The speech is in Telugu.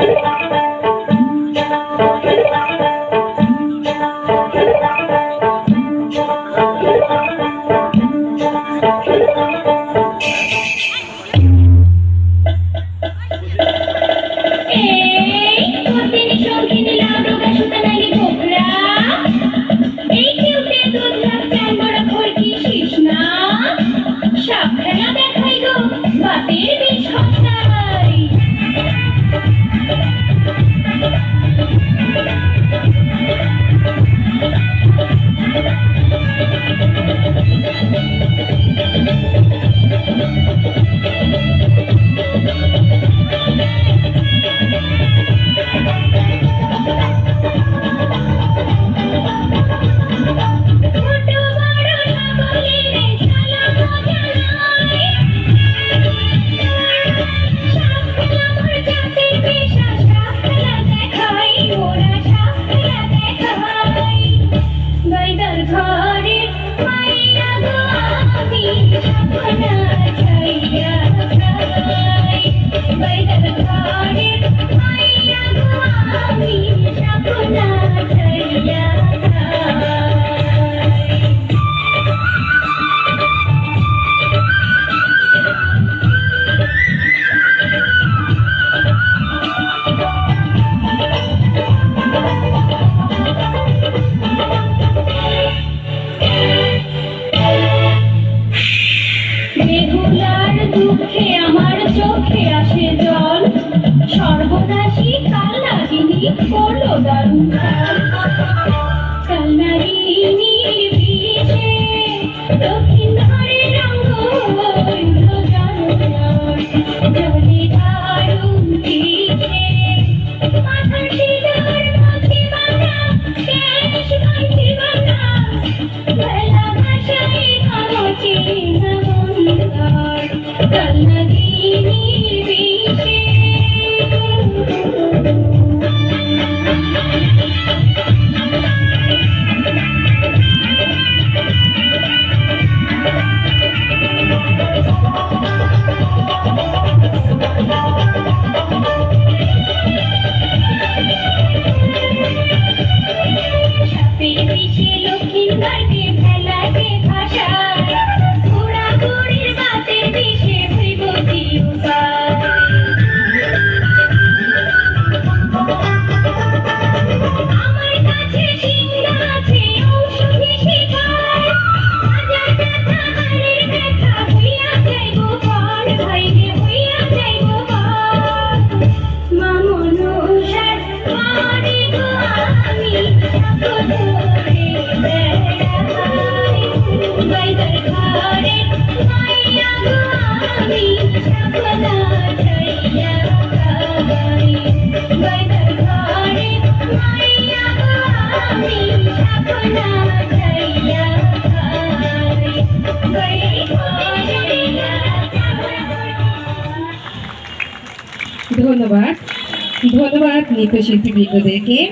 Thank you. దాసి కాలు దాసింది కోళ్ళు దారు ধন্যবাদ। ধন্যবাদ নৃত্যশিল্পী বৃন্দদেরকে।